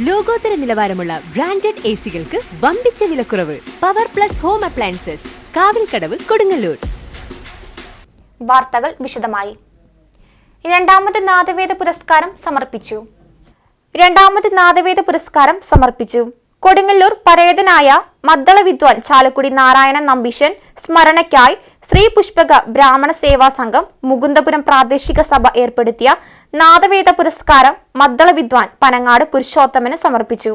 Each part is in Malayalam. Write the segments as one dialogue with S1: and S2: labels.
S1: ലോകോത്തര നിലവാരമുള്ള ബ്രാൻഡഡ് എ സികൾക്ക് വമ്പിച്ച വിലക്കുറവ്. Power plus home appliances Kavilkadavu Kodungallur.
S2: വാർത്തകൾ വിശദമായി. രണ്ടാമത് നാദവേദ പുരസ്കാരം സമർപ്പിച്ചു. രണ്ടാമത് നാദവേദ പുരസ്കാരം സമർപ്പിച്ചു. കൊടുങ്ങല്ലൂർ പരേതനായ മദ്ദള വിദ്വാൻ ചാലക്കുടി നാരായണൻ നമ്പീശൻ സ്മരണയ്ക്കായി ശ്രീ പുഷ്പക ബ്രാഹ്മണ സേവാ സംഘം മുകുന്ദപുരം പ്രാദേശിക സഭ ഏർപ്പെടുത്തിയ നാദവേദ പുരസ്കാരം മദ്ദള വിദ്വാൻ പനങ്ങാട് പുരുഷോത്തമന് സമർപ്പിച്ചു.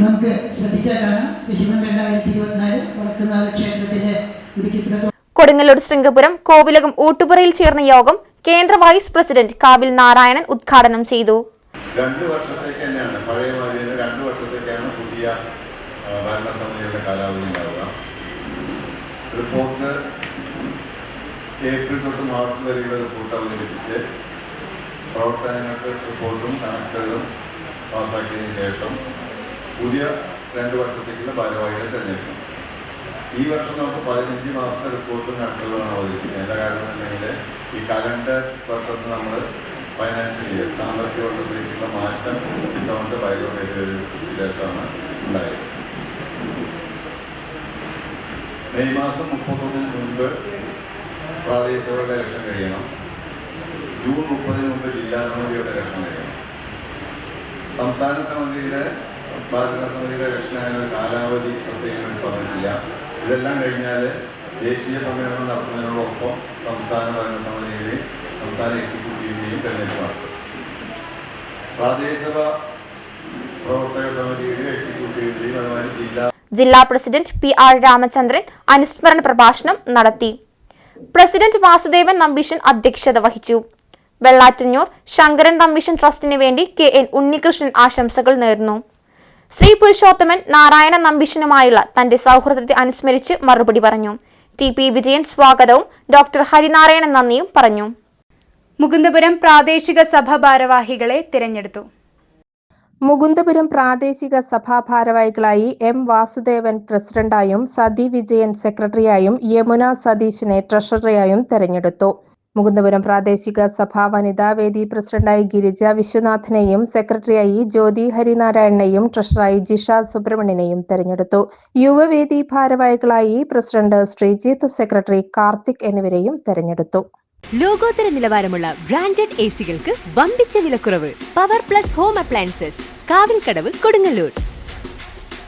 S3: നമുക്ക് ശ്രദ്ധിച്ചാലാണ് വിശുദ്ധം രണ്ടായിരത്തി ഇരുപത്തിനാല് വടക്കുന്നാഥ ക്ഷേത്രത്തിന്റെ ഇടുക്കിക്കുട
S2: കൊടുങ്ങല്ലൂർ ശൃംഗപുരം കോവിലകം ഊട്ടുപുറയിൽ ചേർന്ന യോഗം കേന്ദ്ര വൈസ് പ്രസിഡന്റ് കാവിൽ നാരായണൻ ഉദ്ഘാടനം ചെയ്തു.
S4: രണ്ട് രണ്ട് വർഷത്തേക്കാണ് പുതിയ ഏപ്രിൽ ശേഷം പുതിയ രണ്ട് വർഷത്തേക്കുള്ള ഭാരവാഹികളെ തിരഞ്ഞെടുക്കണം. ഈ വർഷം നമുക്ക് പതിനഞ്ച് മാസത്തെ റിപ്പോർട്ടും കണക്കുകളാണ് അവതരിപ്പിക്കുന്നത്. എന്താ കാരണം എന്നുണ്ടെങ്കിൽ ഈ കലണ്ടർ വർഷത്തിൽ നമ്മൾ ഫൈനാൻഷ്യൽ ഇയർ സാമ്പത്തിക വർഷത്തിലേക്കുള്ള മാറ്റം ഇത്തവണത്തെ ബയോമേറ്റ് ശേഷമാണ് ഉണ്ടായത്. മെയ് മാസം മുപ്പത്തൊന്നിന് മുൻപ് പ്രാദേശികരുടെ ഇലക്ഷൻ കഴിയണം. ജൂൺ മുപ്പതിന് മുമ്പ് ജില്ലാ സമിതിയുടെ ഇലക്ഷൻ കഴിയണം. സംസ്ഥാന സമിതിയുടെ ഭാരത സമിതിയുടെ ഇലക്ഷനായ കാലാവധി പ്രത്യേകം പറഞ്ഞിട്ടില്ല ഇതെല്ലാം കഴിഞ്ഞാൽ ദേശീയ സമ്മേളനം നടത്തുന്നതിനോടൊപ്പം സംസ്ഥാന ഭരണസമിതിയുടെയും സംസ്ഥാന എക്സിക്യൂട്ടീവിന്റെയും തെരഞ്ഞെടുപ്പ് നടത്തും. പ്രാദേശിക പ്രവർത്തക സമിതിയുടെയും എക്സിക്യൂട്ടീവിന്റെയും അതുമായി ജില്ലാ
S2: ജില്ലാ പ്രസിഡന്റ് പി ആർ രാമചന്ദ്രൻ അനുസ്മരണ പ്രഭാഷണം നടത്തി. പ്രസിഡന്റ് വാസുദേവൻ നമ്പീശൻ അധ്യക്ഷത വഹിച്ചു. വെള്ളാറ്റഞ്ഞൂർ ശങ്കരൻ നമ്പീശൻ ട്രസ്റ്റിന് വേണ്ടി കെ എൻ ഉണ്ണികൃഷ്ണൻ ആശംസകൾ നേർന്നു. ശ്രീ പുരുഷോത്തമൻ നാരായണ നമ്പീശനുമായുള്ള തന്റെ സൗഹൃദത്തെ അനുസ്മരിച്ച് മറുപടി പറഞ്ഞു. ടി പി വിജയൻ സ്വാഗതവും ഡോക്ടർ ഹരിനാരായണൻ നന്ദിയും പറഞ്ഞു.
S5: മുകുന്ദപുരം പ്രാദേശിക സഭ ഭാരവാഹികളെ തിരഞ്ഞെടുത്തു.
S6: മുകുന്ദപുരം പ്രാദേശിക സഭാ ഭാരവാഹികളായി എം വാസുദേവൻ പ്രസിഡന്റായും സതി വിജയൻ സെക്രട്ടറിയായും യമുന സതീശിനെ ട്രഷററിയായും തെരഞ്ഞെടുത്തു. മുകുന്ദപുരം പ്രാദേശിക സഭാ വനിതാ വേദി പ്രസിഡന്റായി ഗിരിജ വിശ്വനാഥിനെയും സെക്രട്ടറിയായി ജ്യോതി ഹരിനാരായണനെയും ട്രഷറായി ജിഷ സുബ്രഹ്മണ്യനെയും തെരഞ്ഞെടുത്തു. യുവവേദി ഭാരവാഹികളായി പ്രസിഡന്റ് ശ്രീജിത്ത് സെക്രട്ടറി കാർത്തിക് എന്നിവരെയും തെരഞ്ഞെടുത്തു.
S1: ലോകോത്തര നിലവാരമുള്ള ബ്രാൻഡഡ് എ സികൾക്ക് വമ്പിച്ച വിലക്കുറവ്. Power plus home appliances Kavilkadavu Kodungallur.